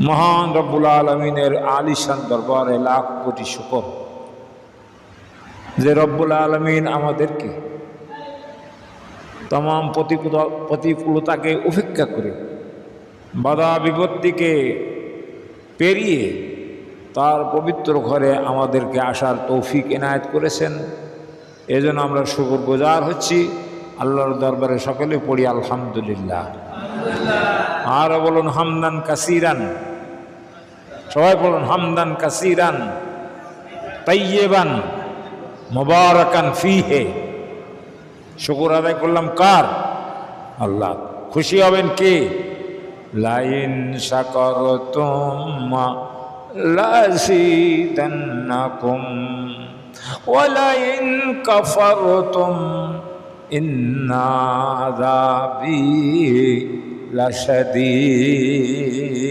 মহান রব্বুল আলমিনের আলিশান দরবারে লাখ কোটি শুকর। যে রব্বুল আলমিন আমাদেরকে তমাম প্রতিকূল প্রতিকূলতাকে উপেক্ষা করে, বাধা বিপত্তিকে পেরিয়ে তার পবিত্র ঘরে আমাদেরকে আসার তৌফিক এনায়েত করেছেন। এজন্য আমরা শুকর গুজার হচ্ছি। আল্লাহর দরবারে সকলে পড়ি আলহামদুলিল্লাহ। আর বলুন, হামদান কাসিরান। সবাই বলুন, হামদান কাসিরান তাইয়েবান মোবারকান ফিহে। শুকুর আদায় করলাম কার? আল্লাহ। খুশি হবেন কে? লাইন সাকর তোমা লাসিদান্নাকুম ওয়ালাইন কাফারতুম ইন্না আযাবি লাশাদীদ।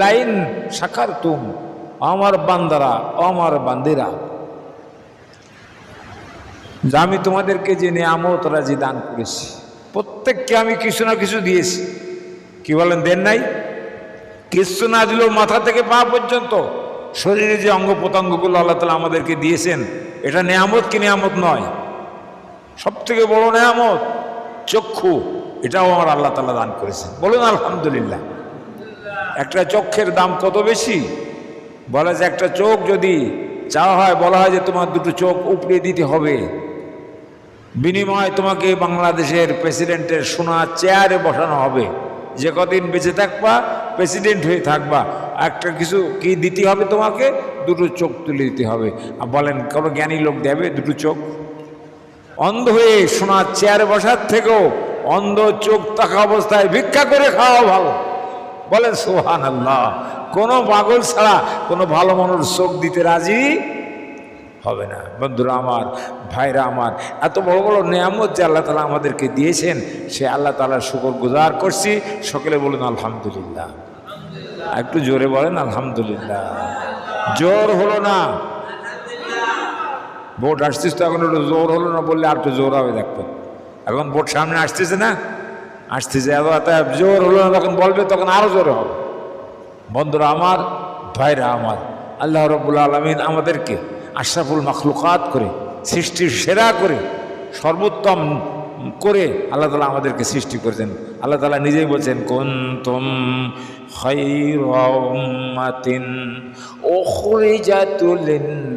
লাইন সাকার তুম, আমার বান্দারা, আমার বান্দিরা। যে আমি তোমাদেরকে যে নিয়ামত রাজি দান করেছি, প্রত্যেককে আমি কিছু না কিছু দিয়েছি। কি বলেন, দেন নাই? কিছু না দিলেও মাথা থেকে পা পর্যন্ত শরীরে যে অঙ্গ প্রত্যঙ্গগুলো আল্লাহ তালা আমাদেরকে দিয়েছেন, এটা নেয়ামত কি নেয়ামত নয়? সব থেকে বড় নেয়ামত চক্ষু, এটাও আমার আল্লাহ তালা দান করেছেন। বলুন, আলহামদুলিল্লাহ। একটা চক্ষের দাম কত বেশি? বলা যে একটা চোখ যদি চাওয়া হয়, বলা হয় যে তোমার দুটো চোখ উপড়িয়ে দিতে হবে। বিনিময়ে তোমাকে বাংলাদেশের প্রেসিডেন্টের সোনা চেয়ারে বসানো হবে। যে কদিন বেঁচে থাকবা, প্রেসিডেন্ট হয়ে থাকবা। একটা কিছু কি দিতে হবে তোমাকে? দুটো চোখ তুলে দিতে হবে। আর বলেন, কোনো জ্ঞানী লোক দেবে দুটো চোখ? অন্ধ হয়ে সোনার চেয়ারে বসার থেকেও অন্ধ চোখ থাকা অবস্থায় ভিক্ষা করে খাওয়া ভালো। বলেন সোহান আল্লাহ কোনো পাগল ছাড়া কোনো ভালো মানুষ চোখ দিতে রাজি হবে না। বন্ধুরা আমার, ভাইরা আমার, এত বড় বড় নিয়ামত যে আল্লাহ তালা আমাদেরকে দিয়েছেন, সে আল্লাহ তালার শুকর গুজার করছি। সকলে বলুন, আলহামদুলিল্লাহ। একটু জোরে বলেন, আলহামদুলিল্লাহ। জোর হলো না। ভোট আসছিস তো এখন একটু জোর হলো না বললে আর একটু জোর হবে দেখবেন। এখন ভোট সামনে আসতেছে না? আসতেছে জোর হলো না তখন বলবে তখন আরও জোর হবে। বন্ধুরা আমার, ভাইরা আমার, আল্লাহ রবুল আলমিন আমাদেরকে আশরাফুল মখলুকাত করে, সৃষ্টির সেরা করে, সর্বোত্তম করে আল্লাহ তালা আমাদেরকে সৃষ্টি করেছেন। আল্লাহ তালা নিজেই বলছেন কোন তুম খৈরমাতিন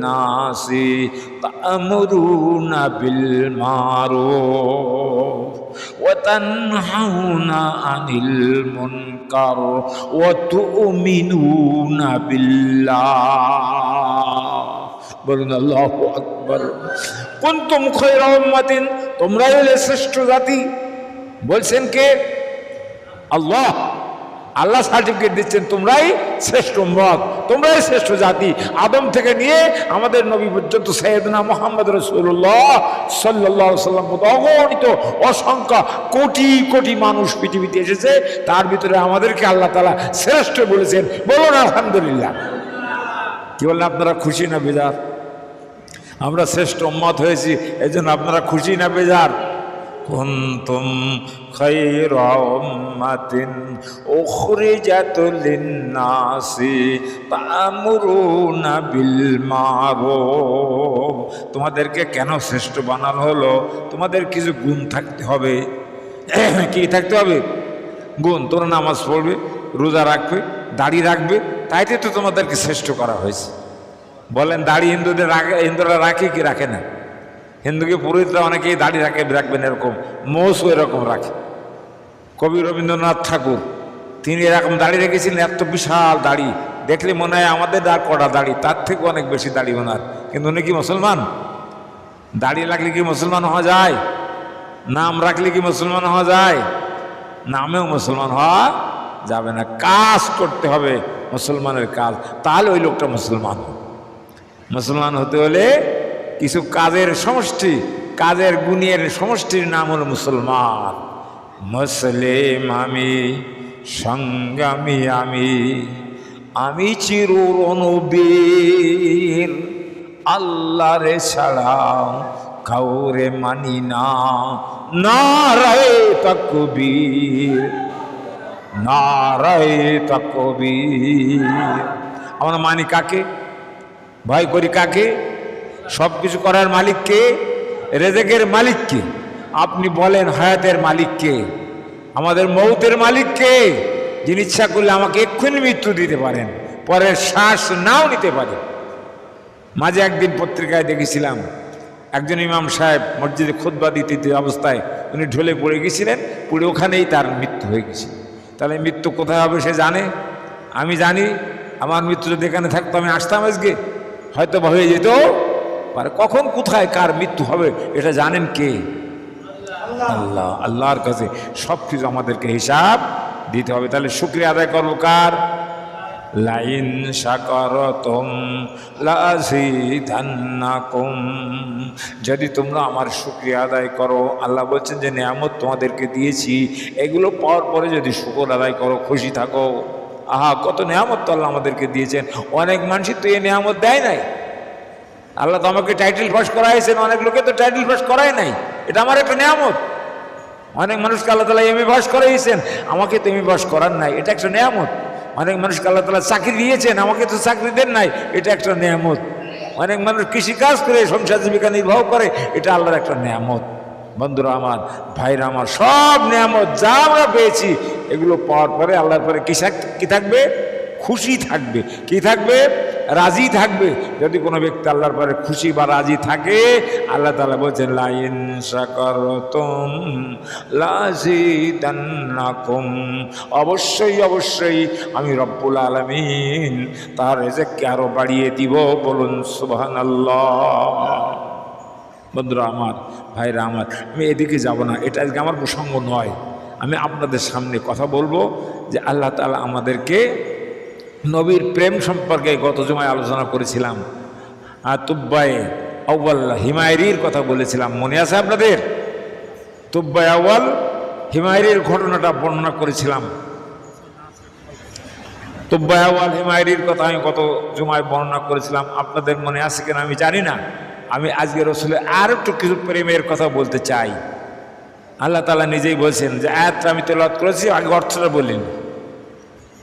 নাসি বিল মারুফ। ওয়া عن আনিল وتؤمنون بالله. বলুন, আল্লাহ আকবর। কুন্তুম খৈরা মাতিন তোমরাই হলে শ্রেষ্ঠ জাতি। বলছেন কে? আল্লাহ। আল্লাহ সার্টিফিকেট দিচ্ছেন, তোমরাই শ্রেষ্ঠ মত তোমরাই শ্রেষ্ঠ জাতি। আদম থেকে নিয়ে আমাদের নবী পর্যন্ত সৈয়দনা মোহাম্মদ রসুল্লাহ সাল্লাহ সাল্লাম অগণিত, অসংখ্য, কোটি কোটি মানুষ পৃথিবীতে এসেছে। তার ভিতরে আমাদেরকে আল্লাহ তালা শ্রেষ্ঠ বলেছেন। বলুন, আলহামদুলিল্লাহ। কি বললেন, আপনারা খুশি না বেজার? আমরা শ্রেষ্ঠ উম্মত হয়েছি এই আপনারা খুশি না বেজার? কুন্তুম উম্মাতিন উখরিজাত লিন-নাসি তা'মুরুনা বিল মারুফ তোমাদেরকে কেন শ্রেষ্ঠ বানানো হলো? তোমাদের কিছু গুণ থাকতে হবে। কি থাকতে হবে? গুণ, তোরা নামাজ পড়বে, রোজা রাখবে, দাড়ি রাখবে, তাইতে তো তোমাদেরকে শ্রেষ্ঠ করা হয়েছে। বলেন, দাড়ি হিন্দুদের রাখে হিন্দুরা রাখে কি রাখে না? হিন্দুকে পুরোহিতরা অনেকেই দাড়ি রাখে, রাখবেন এরকম মৌসু এরকম রাখে। কবি রবীন্দ্রনাথ ঠাকুর, তিনি এরকম দাড়ি রেখেছিলেন, এত বিশাল দাড়ি। দেখলে মনে হয় আমাদের আর কটা দাড়ি, তার থেকে অনেক বেশি দাড়ি ওনার। কিন্তু উনি কি মুসলমান? দাড়ি রাখলে কি মুসলমান হওয়া যায়? নাম রাখলে কি মুসলমান হওয়া যায়? নামেও মুসলমান হওয়া যাবে না। কাজ করতে হবে মুসলমানের কাজ, তাহলে ওই লোকটা মুসলমান মুসলমান হতে হলে কিছু কাজের সমষ্টি, কাজের গুণের সমষ্টির নাম হল মুসলমান। মুসলিম আমি, সংগ্রামী আমি আমি চিরনবীর আল্লাহরে ছাড়া কাউরে মানি না। নারায় তকবীর, নারায় তকবি আমরা মানি কাকে? ভয় করি কাকে? সব কিছু করার মালিককে রেজেকের মালিককে আপনি বলেন, হায়াতের মালিককে আমাদের মৌতের মালিককে যিনি ইচ্ছা করলে আমাকে এক্ষুনি মৃত্যু দিতে পারেন, পরের শ্বাস নাও নিতে পারে। মাঝে একদিন পত্রিকায় দেখেছিলাম, একজন ইমাম সাহেব মসজিদে খুদ্া দিতে অবস্থায় উনি ঢলে পড়ে গেছিলেন পড়ে ওখানেই তার মৃত্যু হয়ে গেছে। তাহলে মৃত্যু কোথায় হবে সে জানে? আমি জানি, আমার মৃত্যু যদি এখানে থাকতো আমি আসতাম আজকে হয়তো হয়ে যেত। পারে। কখন কোথায় কার মৃত্যু হবে, এটা জানেন কে? আল্লাহ। আল্লাহর কাছে সব কিছু আমাদেরকে হিসাব দিতে হবে। তাহলে শুক্রিয়া আদায় করব কার? লাইন সাকারতম লাজিদান্নাকুম। যদি তোমরা আমার শুক্রিয়া আদায় করো, আল্লাহ বলছেন যে নিয়ামত তোমাদেরকে দিয়েছি, এগুলো পাওয়ার পরে যদি শুকর আদায় করো, খুশি থাকো। আহা, কত নিয়ামত তো আল্লাহ আমাদেরকে দিয়েছেন। অনেক মানুষই তো এই নিয়ামত দেয় নাই। আল্লাহ তো আমাকে টাইটেল পাস করাইছেন, অনেক লোকে তো টাইটেল পাস করাই নাই। এটা আমার একটা নিয়ামত। অনেক মানুষকে আল্লাহ তালা এম এ পাস করাইছেন, আমাকে তো এম এ পাস করার নাই, এটা একটা নিয়ামত। অনেক মানুষকে আল্লাহ তালা চাকরি দিয়েছেন, আমাকে তো চাকরি দেন নাই, এটা একটা নিয়ামত। অনেক মানুষ কৃষিকাজ করে, সংসার জীবিকা নির্বাহ করে, এটা আল্লাহর একটা নিয়ামত। বন্ধুরা আমার, ভাইরা আমার, সব নিয়ামত যা আমরা পেয়েছি, এগুলো পাওয়ার পরে আল্লাহর পরে কি থাক- কি থাকবে? খুশি থাকবে। কি থাকবে? রাজি থাকবে? যদি কোনো ব্যক্তি আল্লাহর পরে খুশি বা রাজি থাকে, আল্লাহ তালা বলছেন, লাইন সাকারতম লাজিদান্নাকুম। অবশ্যই অবশ্যই আমি রব্বুল আলামিন তার রেজেককে আরও বাড়িয়ে দিব। বলুন, সুবহানাল্লাহ। বন্ধুরা আমার, ভাইরা আমার, আমি এদিকে যাব না। এটা আজকে আমার প্রসঙ্গ নয়। আমি আপনাদের সামনে কথা বলব যে আল্লাহ তালা আমাদেরকে নবীর প্রেম সম্পর্কে গত জমায় আলোচনা করেছিলাম। আর তুব্বায়ে আউ্বাল হিমায়রির কথা বলেছিলাম। মনে আছে আপনাদের? তুব্বাই আউ্বাল হিমায়রির ঘটনাটা বর্ণনা করেছিলাম। তুব্বাই আউ্বাল হিমায়রির কথা আমি গত জমায় বর্ণনা করেছিলাম। আপনাদের মনে আছে কিনা আমি জানি না। আমি আজকে রসুলের আর একটু কিছু প্রেমের কথা বলতে চাই। আল্লাহ তালা নিজেই বলছেন যে, আয়াতটা আমি তেলাওয়াত করেছি, আগে অর্থটা বললেন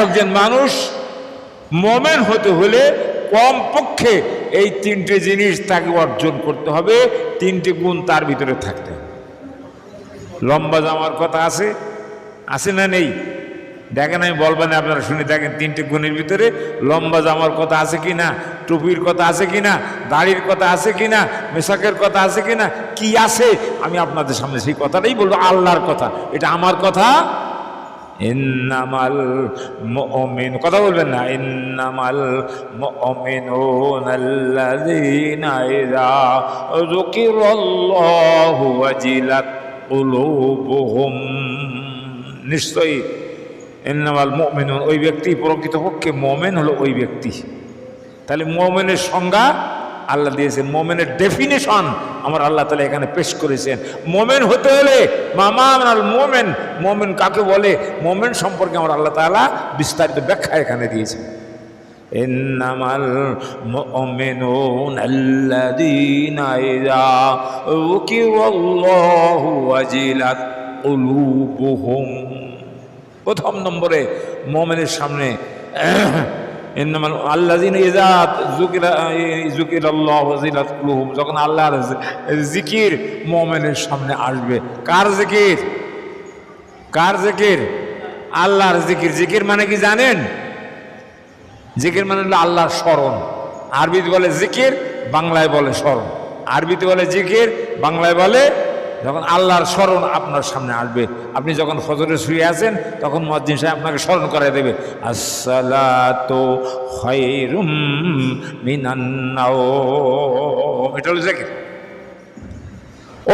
একজন মানুষ মোমেন হতে হলে কম পক্ষে এই তিনটে জিনিস তাকে অর্জন করতে হবে, তিনটে গুণ তার ভিতরে থাকতে হবে। লম্বা জামার কথা আছে আছে না নেই? দেখেন আমি বলবেন আপনারা শুনে দেখেন তিনটে গুণের ভিতরে লম্বা জামার কথা আছে কি না, টুপির কথা আছে কি না, দাড়ির কথা আছে কি না, মেশাকের কথা আছে কি না, কি আছে? আমি আপনাদের সামনে সেই কথাটাই বলব, আল্লাহর কথা। এটা আমার কথা ইন্নামাল মুমিন কথা বলবেন না। ইন্নামাল মুমিনুন আল্লাযীনা ইযা যুকিরাল্লাহু ওয়াজিলাত কুলুবুহুম নিশ্চয়ই ইন্নামাল মুমিনুন ওই ব্যক্তি প্রকৃতপক্ষে মোমেন হলো ওই ব্যক্তি। তাহলে মোমেনের সংজ্ঞা আল্লাহ দিয়েছেন মোমেনের ডেফিনেশন আমার আল্লাহ তালা এখানে পেশ করেছেন। মোমেন হতে হলে মামা আমার মোমেন মোমেন কাকে বলে? মোমেন সম্পর্কে আমার আল্লাহ তালা বিস্তারিত ব্যাখ্যা এখানে দিয়েছেন। ইন্নামাল মুমিনুন আল্লাযীনা ইযা যুকিরাল্লাহু ওয়াজিলাত কুলুবুহুম। প্রথম নম্বরে মোমেনের সামনে যখন আল্লাহর জিকির মোমেনের সামনে আসবে, কার জিকির? কার জিকির? আল্লাহর জিকির। জিকির মানে কি জানেন? জিকির মানে হলো আল্লাহর স্মরণ। আরবিতে বলে জিকির, বাংলায় বলে স্মরণ। আরবিতে বলে জিকির, বাংলায় বলে যখন আল্লাহর স্মরণ আপনার সামনে আসবে, আপনি যখন ফজরে শুয়ে আছেন, তখন মজ্জিন সাহেব আপনাকে স্মরণ করে দেবে, আসসালাতু নাওম। এটা হলো জিকির।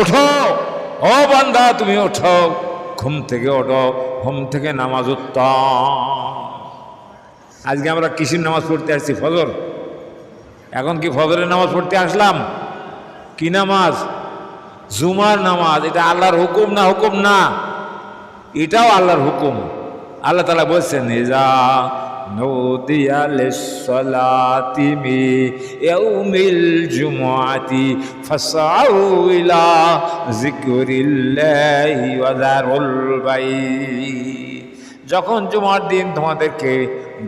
ওঠো, ও বান্দা, তুমি ওঠো, ঘুম থেকে ওঠো হোম থেকে নামাজ উত্তম। আজকে আমরা কিসির নামাজ পড়তে আসছি? ফজর। এখন কি ফজরের নামাজ পড়তে আসলাম? কি নামাজ? জুমার নামাজ, এটা আল্লাহর হুকুম না হুকুম না? এটাও আল্লাহর হুকুম। আল্লাহ তালা বলছেন যা যখন জুমার দিন তোমাদেরকে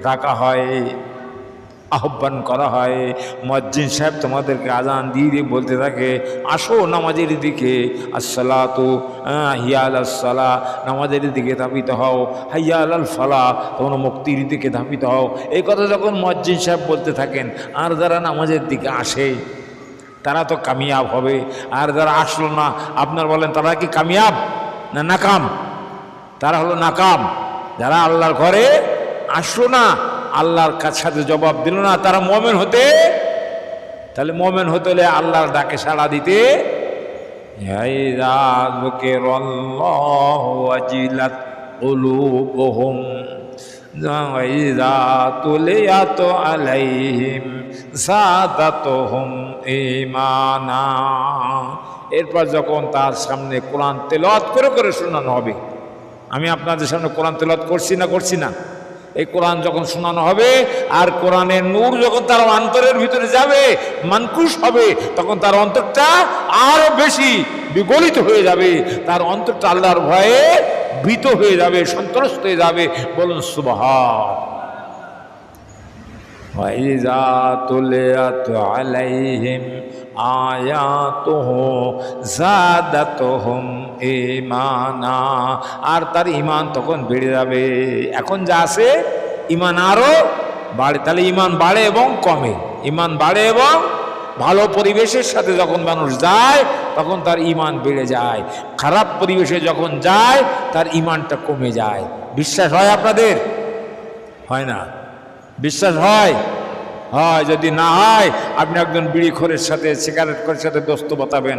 ডাকা হয় আহ্বান করা হয়। মজ্জিন সাহেব তোমাদেরকে আজান দিয়ে দিয়ে বলতে থাকে, আসো নামাজের দিকে, আসসালাতু হিয়াল আসসালা, নামাজের দিকে ধাপিত হও, হাইয়াল আল ফালা, তোমরা মুক্তির দিকে ধাপিত হও। এই কথা যখন মজ্জিন সাহেব বলতে থাকেন, আর যারা নামাজের দিকে আসে, তারা তো কামিয়াব হবে। আর যারা আসলো না, আপনার বলেন, তারা কি কামিয়াব না নাকাম? তারা হলো নাকাম। যারা আল্লাহর ঘরে আসলো না আল্লাহর সাথে জবাব দিল না, তারা মোমেন হতে, তাহলে মোমেন হতে হলে আল্লাহর ডাকে সাড়া দিতে আলাইহিম এরপর যখন তার সামনে কোরআন তেলত করে করে শোনানো হবে, আমি আপনাদের সামনে কোরআন তেলত করছি না করছি না? এই কোরআন যখন শোনানো হবে আর কোরআনের নূর যখন তার অন্তরের ভিতরে যাবে মানকুশ হবে তখন তার অন্তরটা আরো বেশি বিগলিত হয়ে যাবে তার অন্তরটা আল্লাহর ভয়ে ভীত হয়ে যাবে সন্ত্রস্ত হয়ে যাবে বলুন সুবাহ وإذا تليت عليهم আর তার ইমান তখন বেড়ে যাবে। এখন যা আছে ইমান আরও বাড়ে। তাহলে ইমান বাড়ে এবং কমে। ইমান বাড়ে এবং ভালো পরিবেশের সাথে যখন মানুষ যায়, তখন তার ইমান বেড়ে যায়। খারাপ পরিবেশে যখন যায়, তার ইমানটা কমে যায়। বিশ্বাস হয় আপনাদের? হয় না? বিশ্বাস হয়? হয়, যদি না হয়, আপনি একজন বিড়ি খোরের সাথে, সিগারেট খোরের সাথে দোস্ত বাতাবেন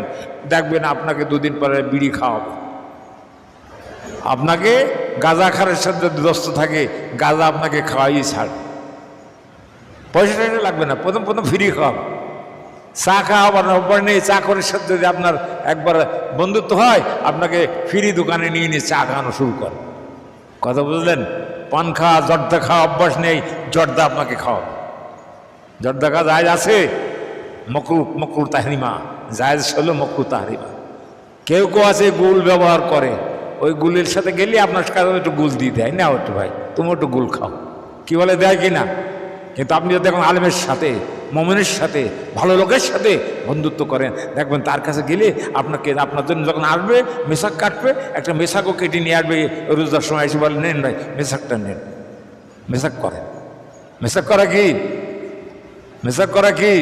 দেখবেন আপনাকে দুদিন পরে বিড়ি খাওয়াবে। আপনাকে গাঁজা খারের সাথে যদি দোস্ত থাকে, গাঁজা আপনাকে খাওয়াই ছাড়। পয়সা টাকা লাগবে না, প্রথম প্রথম ফ্রি খাওয়াবে। চা খাওয়াবার অভ্যাস নেই, চা করের সাথে যদি আপনার একবার বন্ধুত্ব হয়, আপনাকে ফ্রি দোকানে নিয়ে নিয়ে চা খাওয়ানো শুরু করে। কথা বুঝলেন? পান খাওয়া, জর্দা খাওয়া অভ্যাস নেই, জর্দা আপনাকে খাওয়া জর্দা খাওয়া জায়জ আছে, মকরু মকরু তাহরিমা জায়জ হলো মকরু তাহরিমা কেউ কেউ আছে গুল ব্যবহার করে। ওই গুলের সাথে গেলে আপনার কাছে একটু গুল দিয়ে দেয়। না একটু ভাই, তুমি একটু গুল খাও। কি বলে, দেয় কি না কিন্তু আপনি যদি এখন আলেমের সাথে, মমনের সাথে, ভালো লোকের সাথে বন্ধুত্ব করেন, দেখবেন তার কাছে গেলে আপনাকে, আপনার জন্য যখন আসবে, মেশাক কাটবে, একটা মেশাকও কেটে নিয়ে আসবে, রোজার সময় এসে বলে, নেন ভাই, মেশাকটা নেন। মেশাক করেন। মেশাক করা কি? মেশাক করা কি?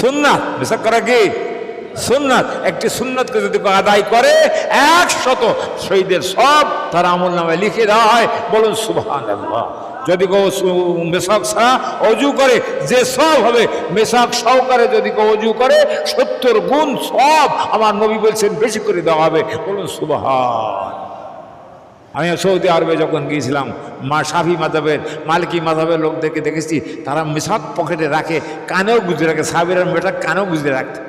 সুন্নাত। মেশাক করা কি? সুন্নাত। একটি সুন্নাতকে যদি আদায় করে, একশত শহীদের সব তার আমল নামে লিখে দেওয়া হয়। বলুন আল্লাহ যদি কেউ মেশাক ছাড়া অজু করে, যে সব হবে মেশাক সহকারে যদি কেউ অজু করে, সত্তর গুণ সব আমার নবী বলছেন বেশি করে দেওয়া হবে। বলুন, সুবহান। আমি সৌদি আরবে যখন গিয়েছিলাম, মা সাফি মাধাবের, মালিকি মাধাবের লোকদেরকে দেখেছি, তারা মেশাক পকেটে রাখে, কানেও গুজে রাখে, সাবিরের মেয়েটা কানেও গুজে রাখতে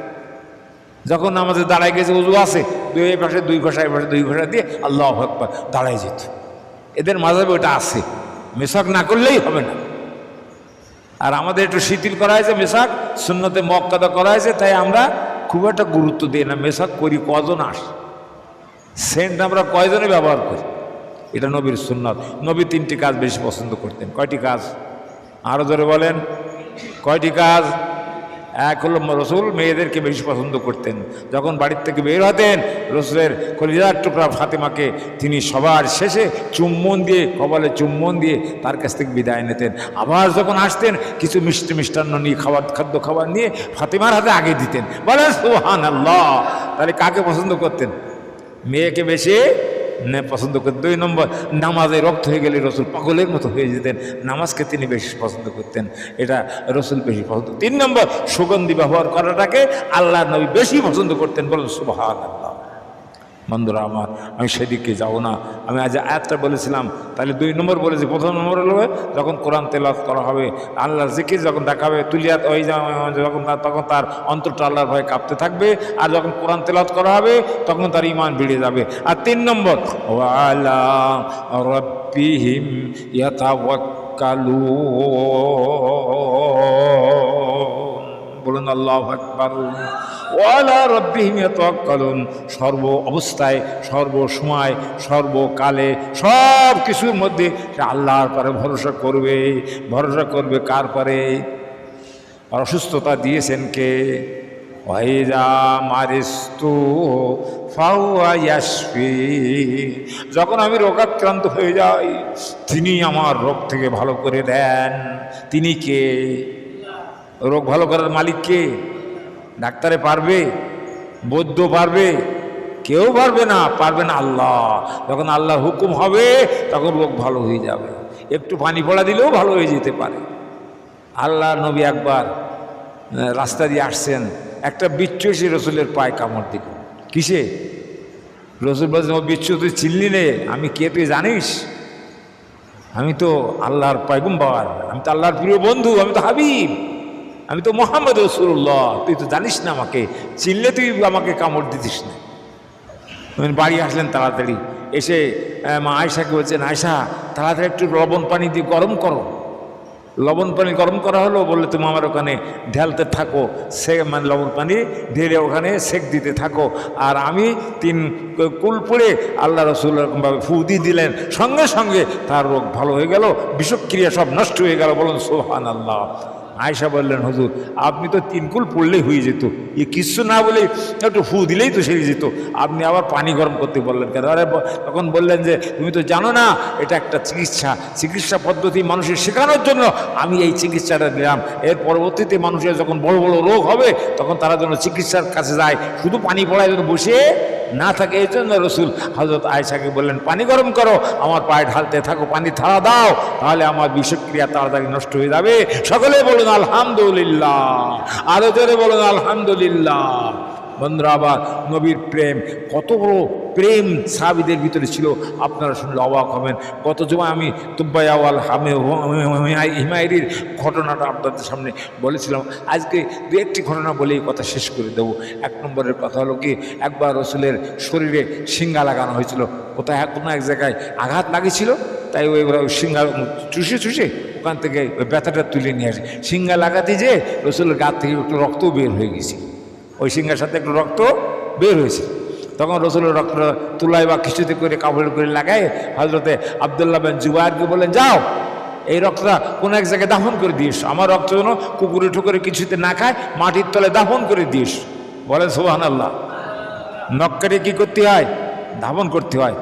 যখন আমাদের দাঁড়ায় গেছে, উজু আছে, দুই পাশে, দুই ঘষা পাশে, দুই ঘষা দিয়ে আল্লাহ আকবর দাঁড়ায় যেত। এদের মাঝাবে ওটা আছে, মেশাক না করলেই হবে না। আর আমাদের একটু শিথিল করা হয়েছে মেশাক শূন্যতে মক্কাদা করা হয়েছে, তাই আমরা খুব একটা গুরুত্ব দিই না, মেশাক করি, কজন আস। সেন্ট আমরা কয়জনে ব্যবহার করি? এটা নবীর সুন্নত। নবী তিনটি কাজ বেশি পছন্দ করতেন। কয়টি কাজ? আরও ধরে বলেন। কয়টি কাজ? এক হলো রসুল মেয়েদেরকে বেশি পছন্দ করতেন। যখন বাড়ির থেকে বের হতেন, রসুলের কলিজার টুকরা ফাতেমাকে তিনি সবার শেষে চুম্বন দিয়ে, কবলে চুম্বন দিয়ে তার কাছ থেকে বিদায় নিতেন। আবার যখন আসতেন, কিছু মিষ্টি মিষ্টান্ন নিয়ে খাবার, খাদ্য খাবার নিয়ে ফাতেমার হাতে আগে দিতেন। বলেন সুহান আল্লাহ তাহলে কাকে পছন্দ করতেন? মেয়েকে বেশি নে পছন্দ করতেন দুই নম্বর, নামাজে রক্ত হয়ে গেলে রসুল পাগলের মতো হয়ে যেতেন, নামাজকে তিনি বেশি পছন্দ করতেন, এটা রসুল বেশি পছন্দ তিন নম্বর, সুগন্ধি ব্যবহার করাটাকে আল্লাহ নবী বেশি পছন্দ করতেন বলেন সুবাহ বন্ধুরা আমার, আমি সেদিকে যাব না। আমি আজ আয়াতটা বলেছিলাম, তাহলে দুই নম্বর বলেছি, প্রথম নম্বর হলো যখন কোরআন তেলাত করা হবে, আল্লাহর জিকির যখন দেখাবে, তুলিয়াত ওই যখন তখন তার অন্তরটা আল্লাহর ভয়ে কাঁপতে থাকবে, আর যখন কোরআন তেলাত করা হবে, তখন তার ইমান বেড়ে যাবে। আর তিন নম্বর, ওয়ালা রব্বিহিম ইয়াতাওয়াক্কালুন। বলুন আল্লাহ ওয়ালা রব্বিহিম ইয়াতাওয়াক্কালুন। সর্ব অবস্থায়, সর্ব সময় সর্বকালে সব কিছুর মধ্যে আল্লাহর পরে ভরসা করবে। ভরসা করবে কার পরে? আর অসুস্থতা দিয়েছেন কে? ওয়াইজা মারিস্তু ফাওয়া ইয়াশফি। যখন আমি রোগাক্রান্ত হয়ে যাই, তিনি আমার রোগ থেকে ভালো করে দেন। তিনি কে? রোগ ভালো করার মালিক কে? ডাক্তারে পারবে, বৌদ্ধ পারবে, কেউ পারবে না পারবে না আল্লাহ। যখন আল্লাহ হুকুম হবে, তখন রোগ ভালো হয়ে যাবে। একটু পানি পড়া দিলেও ভালো হয়ে যেতে পারে। আল্লাহ নবী একবার রাস্তা দিয়ে আসছেন, একটা বিচ্ছু এসে রসুলের পায়ে কামড় দিল। কিসে? রসুল বলছেন, ও বিচ্ছু, তুই চিনলি নে, আমি কে তুই জানিস? আমি তো আল্লাহর পাইগুম্বার আমি তো আল্লাহর প্রিয় বন্ধু, আমি তো হাবিব। আমি তো মোহাম্মদ রসুল্লাহ তুই তো জানিস না আমাকে। চিনলে তুই আমাকে কামড় দিতিস না। বাড়ি আসলেন তাড়াতাড়ি। এসে মা আয়সাকে বলছেন আয়সা তাড়াতাড়ি একটু লবণ পানি দিয়ে গরম করো। লবণ পানি গরম করা হলো, বললে, তুমি আমার ওখানে ঢেলতে থাকো। সে মানে লবণ পানি ঢেলে ওখানে সেক দিতে থাকো। আর আমি তিন কুল পড়ে আল্লাহ রসুল এরকমভাবে ফু দিয়ে দিলেন। সঙ্গে সঙ্গে তার রোগ ভালো হয়ে গেল, বিষক্রিয়া সব নষ্ট হয়ে গেল। বলুন সোহান আল্লাহ আয়সা বললেন, হুজুর, আপনি তো তিনকুল পড়লেই হয়ে যেত। এ কিচ্ছু না বলে একটু ফু দিলেই তো সেরে যেত। আপনি আবার পানি গরম করতে বললেন কেন? আরে তখন বললেন যে, তুমি তো জানো না, এটা একটা চিকিৎসা। চিকিৎসা পদ্ধতি মানুষের শেখানোর জন্য আমি এই চিকিৎসাটা দিলাম এর পরবর্তীতে মানুষের যখন বড় বড় রোগ হবে, তখন তারা যেন চিকিৎসার কাছে যায়। শুধু পানি পড়ায় যেন বসে না থাকে, এই জন্য রসুল হজরত আয়সাকে বললেন, পানি গরম করো, আমার পায়ে ঢালতে থাকো, পানি থালা দাও, তাহলে আমার বিষক্রিয়া তাড়াতাড়ি নষ্ট হয়ে যাবে। সকলে বলুন আলহামদুলিল্লাহ। আরও জোরে বলুন আলহামদুলিল্লাহ। বন্ধুরা, আবার নবীর প্রেম, কত বড় প্রেম সাহাবিদের ভিতরে ছিল। আপনারা শুনলে অবাক হবেন। গত জমা আমি তুব্বাইয়াওয়াল হামে হিমায়রির ঘটনাটা আপনাদের সামনে বলেছিলাম। আজকে দু একটি ঘটনা বলেই কথা শেষ করে দেবো। এক নম্বরের কথা হলো কি, একবার রসুলের শরীরে সিঙ্গা লাগানো হয়েছিল। কোথায়, কোনো এক জায়গায় আঘাত লাগিয়েছিল? তাই ওই সিঙ্গা চুষে চুষে ওখান থেকে ওই ব্যথাটা তুলে নিয়ে আসে। সিঙ্গা লাগাতে যে রসুলের গা থেকে একটু রক্তও বের হয়ে গেছে ওই সিংহের সাথে একটু রক্ত বের হয়েছে। তখন রসুলের রক্ত তুলায় বা কিছুতে করে কাপড় করে লাগায় হজরতে আবদুল্লাহ বেন জুবাইরকে বলেন যাও এই রক্তটা কোনো এক জায়গায় দাফন করে দিস আমার রক্ত যেন কুকুরে ঠুকুরে কিছুতে না খায় মাটির তলে দাফন করে দিস বলেন সোহান আল্লাহ নক্কারে কি করতে হয়? দাফন করতে হ্যাঁ,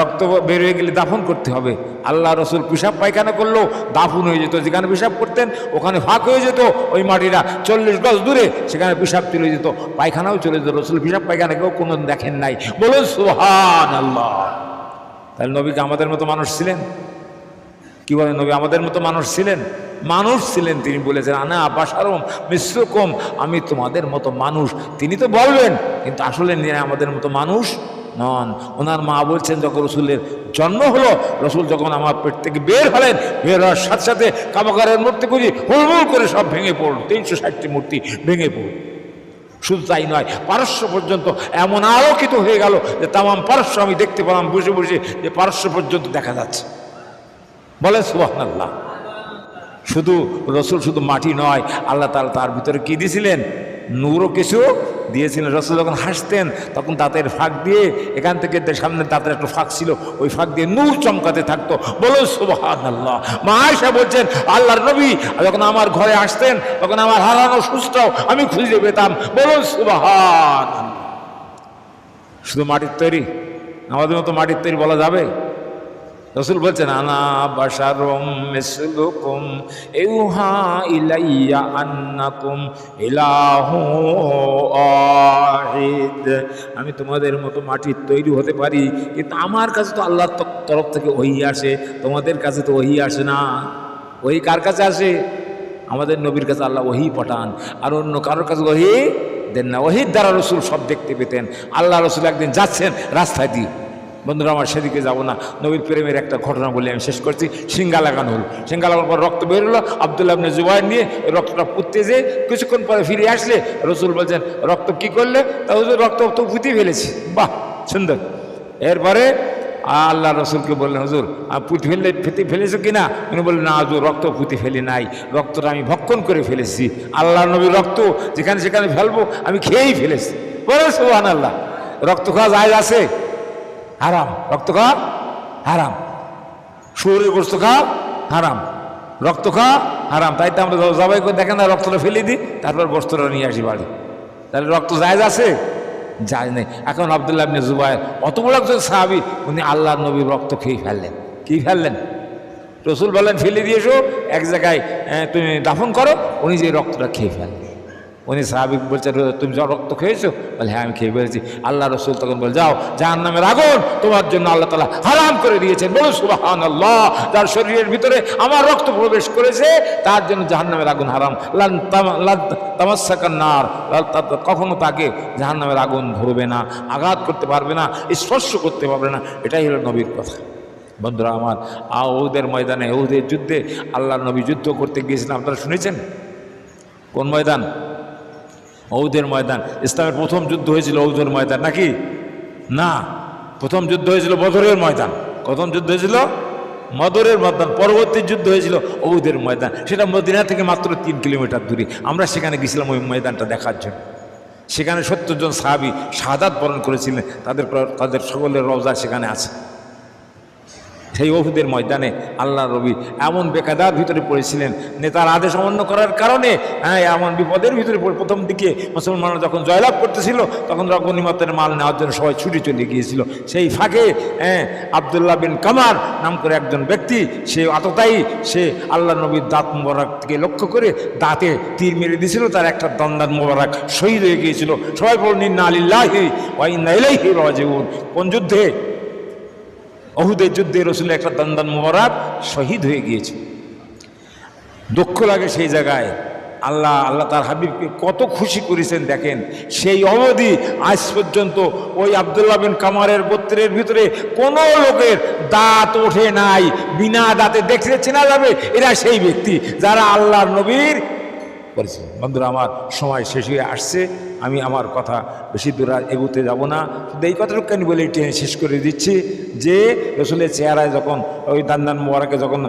রক্ত বের হয়ে গেলে দাফন করতে হবে। আল্লাহ রসুল পিসাব পায়খানা করলেও দাফন হয়ে যেত। যেখানে পিসাব করতেন, ওখানে ফাঁক হয়ে যেত ওই মাটিটা। চল্লিশ গজ দূরে সেখানে পিসাব চলে যেত। পায়খানাও চলে যেত। রসুল পিসাব পায়খানা কেউ কোনো দেখেন নাই। বলুন সুহান আল্লাহ তাহলে নবীকে আমাদের মতো মানুষ ছিলেন? কি বলেন নবী, আমাদের মতো মানুষ ছিলেন? মানুষ ছিলেন তিনি বলেছেন, আনা আবাসারম মিশ্রকম আমি তোমাদের মতো মানুষ। তিনি তো বলবেন, কিন্তু আসলে নিয়ে আমাদের মতো মানুষ নন। ওনার মা বলছেন যখন রসুলের জন্ম হলো, রসুল যখন আমার পেট থেকে বের হলেন, বের হওয়ার সাথে সাথে কামাকারের মূর্তি করি হুড়মুড় করে সব ভেঙে পড়ল। তিনশো ষাটটি মূর্তি ভেঙে পড়ল। শুধু তাই নয়, পারস্য পর্যন্ত এমন আলোকিত হয়ে গেল যে তামাম পারস্য আমি দেখতে পেলাম, বসে বসে যে পারস্য পর্যন্ত দেখা যাচ্ছে। বলে সুবাহ শুধু রসুল শুধু মাটি নয়, আল্লাহ তালা তার ভিতরে কি দিয়েছিলেন নূরও কিছু দিয়েছিলেন। রসুল যখন হাসতেন, তখন দাঁতের ফাঁক দিয়ে এখান থেকে সামনে দাঁতের একটা ফাঁক ছিল, ওই ফাঁক দিয়ে নূর চমকাতে থাকতো। বলো সুবাহান আল্লাহ মা আয়সা বলছেন, আল্লাহর নবী যখন আমার ঘরে আসতেন, তখন আমার হারানো সুস্থ আমি খুঁজে পেতাম। বলো সুবাহান শুধু মাটির তৈরি? আমাদের মতো মাটির তৈরি বলা যাবে? রসুল বলছেন আনা বাসারম মিসলুকুম, ইউহা ইলাইয়া আন্নাকুম, ইলাহু ওয়াহিদ। আমি তোমাদের মতো মাটির তৈরি হতে পারি, কিন্তু আমার কাছে তো আল্লাহর তরফ থেকে ওহি আসে, তোমাদের কাছে তো ওহি আসে না। ওহি কার কাছে আসে? আমাদের নবীর কাছে আল্লাহ ওহি পাঠান, আর অন্য কারোর কাছে ওহি দেন না। ওহির দ্বারা রসুল সব দেখতে পেতেন। আল্লাহ রসুল একদিন যাচ্ছেন রাস্তায় দিয়ে। বন্ধুরা, আমার সেদিকে যাব না। নবীর প্রেমের একটা ঘটনা বলে, আমি শেষ করছি। সিঙ্গা লাগানো হলো। সিঙ্গা লাগানোর পর রক্ত বের হলো, আবদুল্লাহ আপনি জুবাইর নিয়ে রক্তটা পুঁততে যে কিছুক্ষণ পরে ফিরে আসলে রসুল বলছেন, রক্ত কি করলে? তা রক্ত তো পুঁতে ফেলেছি। বাহ, সুন্দর। এরপরে আল্লাহ রসুলকে বললেন, হুজুর পুঁতি ফেললে, ফেতে ফেলেছো কিনা উনি বললেন, না হুজুর, রক্ত পুঁতি ফেলি নাই। রক্তটা আমি ভক্ষণ করে ফেলেছি। আল্লাহ নবীর রক্ত, যেখানে সেখানে ফেলব, আমি খেয়েই ফেলেছি। বলে সোহান আল্লাহ রক্ত খাওয়া যায় আছে? হারাম। রক্ত খাওয়া হারাম। শুয়োরের গোস্ত খাওয়া হারাম। রক্ত খাওয়া হারাম। তাই তো আমরা জবাই করে দেখেন না, রক্তটা ফেলে দিই, তারপর বস্ত্রটা নিয়ে আসি বাড়ি। তাহলে রক্ত জায়জ আছে? যায় নেই। এখন আবদুল্লাহ আপনি জুবাই অত বড় একজন সাহাবি, উনি আল্লাহ নবীর রক্ত খেয়ে ফেললেন। কি ফেললেন? রসুল বললেন, ফেলে দিয়েছ, এক জায়গায় তুমি দাফন করো, উনি যে রক্তটা খেয়ে ফেললেন। উনি সাহাবিক বলছে তুমি রক্ত খেয়েছো? বলে হ্যাঁ আমি খেয়ে ফেলেছি। আল্লাহ রসুল তখন বলে, যাও জাহান নামের আগুন তোমার জন্য আল্লাহ তালা হারাম করে দিয়েছেন। বলো সুবাহান আল্লাহ যার শরীরের ভিতরে আমার রক্ত প্রবেশ করেছে, তার জন্য জাহান নামের আগুন হারাম। লান তামা- লান তামাশাকার নার। লাল কখনো তাকে জাহান নামের আগুন ধরবে না, আঘাত করতে পারবে না, স্পর্শ করতে পারবে না। এটাই হলো নবীর কথা। বন্ধুরা আমার, আউদের ময়দানে উহুদের যুদ্ধে আল্লাহ নবী যুদ্ধ করতে গিয়েছিলেন, আপনারা শুনেছেন? কোন ময়দান? ঔদের ময়দান। ইসলামের প্রথম যুদ্ধ হয়েছিল ঔদের ময়দান, নাকি? না। প্রথম যুদ্ধ হয়েছিল বদরের ময়দান। প্রথম যুদ্ধ হয়েছিল মদরের ময়দান। পরবর্তী যুদ্ধ হয়েছিল ঔদের ময়দান। সেটা মদিনা থেকে মাত্র তিন কিলোমিটার দূরে। আমরা সেখানে গেছিলাম ওই ময়দানটা দেখার জন্য। সেখানে সত্তর জন সাহাবি শাহাদাত বরণ করেছিলেন। তাদের তাদের সকলের রওজা সেখানে আছে। সেই ওহুদের ময়দানে আল্লাহ রবি এমন বেকাদার ভিতরে পড়েছিলেন, নেতার আদেশ অমান্য করার কারণে হ্যাঁ এমন বিপদের ভিতরে পড়ে, প্রথম দিকে মুসলমানরা যখন জয়লাভ করতেছিল, তখন গণিমতের মাল নেওয়ার জন্য সবাই ছুটি চলে গিয়েছিল। সেই ফাঁকে হ্যাঁ আবদুল্লাহ বিন কামার নাম করে একজন ব্যক্তি, সে আততায়ী, সে আল্লাহ নবীর দাঁত মোবারক থেকে লক্ষ্য করে দাঁতে তীর মেরে দিয়েছিল, তার একটা দন্দান মোবারক শহীদ হয়ে গিয়েছিল। সবাই বলুন নিন্না আলিল্লাহি ইলাইহি রাজিউন। কোন যুদ্ধে অহুদের যুদ্ধে রসুলের একটা দন্দন মোবারক শহীদ হয়ে গিয়েছে। দুঃখ লাগে সেই জায়গায়। আল্লাহ আল্লাহ তার হাবিবকে কত খুশি করেছেন, দেখেন। সেই অবধি আজ পর্যন্ত ওই আবদুল্লাহ বিন কামারের গোত্রের ভিতরে কোনো লোকের দাঁত ওঠে নাই, বিনা দাঁতে দেখলে চেনা যাবে এরা সেই ব্যক্তি যারা আল্লাহর নবীর করেছে বন্ধুরা, আমার সময় শেষ হয়ে আসছে। আমি আমার কথা বেশি দূর এগুতে যাব না। শুধু এই কথাটুকুনি বলে টেনে শেষ করে দিচ্ছি যে, রসুলের চেহারায় যখন ওই দান্দান মোবারকে যখন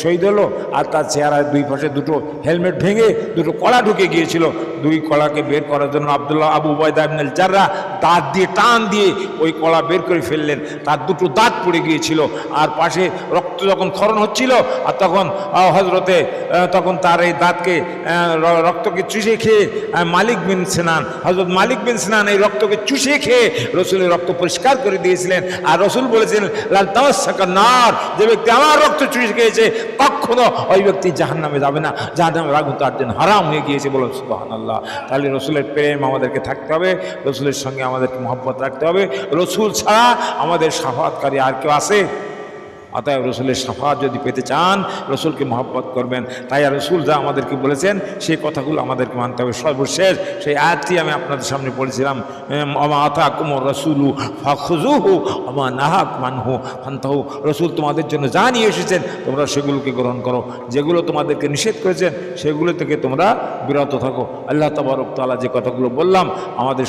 শহীদ হলো আর তার চেহারায় দুই পাশে দুটো হেলমেট ভেঙে দুটো কলা ঢুকে গিয়েছিল, দুই কলাকে বের করার জন্য আবদুল্লাহ আবু বয়দা ইবনুল দাঁত দিয়ে টান দিয়ে ওই কলা বের করে ফেললেন, তার দুটো দাঁত পড়ে গিয়েছিল আর পাশে রক্ত যখন ক্ষরণ হচ্ছিল আর তখন হজরতে তখন তার এই দাঁতকে রক্তকে চুষে খেয়ে মালিক বিন সেনান। হজরত মালিক বিন সেনান এই রক্তকে চুষে খেয়ে রসুলের রক্ত পরিষ্কার করে দিয়েছিলেন। আর রসুল বলেছিলেন লাল তামাশাকার নার যে ব্যক্তি আমার রক্ত চুষে খেয়েছে, কখনো ওই ব্যক্তি জাহান নামে যাবে না। জাহান নামে আগুন তার জন্য হারাম হয়ে গিয়েছে। বলুন সুবাহান আল্লাহ তাহলে রসুলের প্রেম আমাদেরকে থাকতে হবে। রসুলের সঙ্গে আমাদেরকে মহব্বত রাখতে হবে। রসুল ছাড়া আমাদের সাফাতকারী আর কেউ আছে? অতএব রসুলের সাফাত যদি পেতে চান, রসুলকে মহব্বত করবেন। তাই আর রসুল যা আমাদেরকে বলেছেন, সেই কথাগুলো আমাদেরকে মানতে হবে। সর্বশেষ সেই আয়াতটি আমি আপনাদের সামনে পড়েছিলাম অমা আতা কুমর রসুলু ফাখুজুহু অমা নাহাক মানহু, ফান্তাহু। রসুল তোমাদের জন্য যা নিয়ে এসেছেন, তোমরা সেগুলোকে গ্রহণ করো। যেগুলো তোমাদেরকে নিষেধ করেছেন, সেগুলো থেকে তোমরা বিরত থাকো। আল্লাহ তবরক তালা যে কথাগুলো বললাম, আমাদের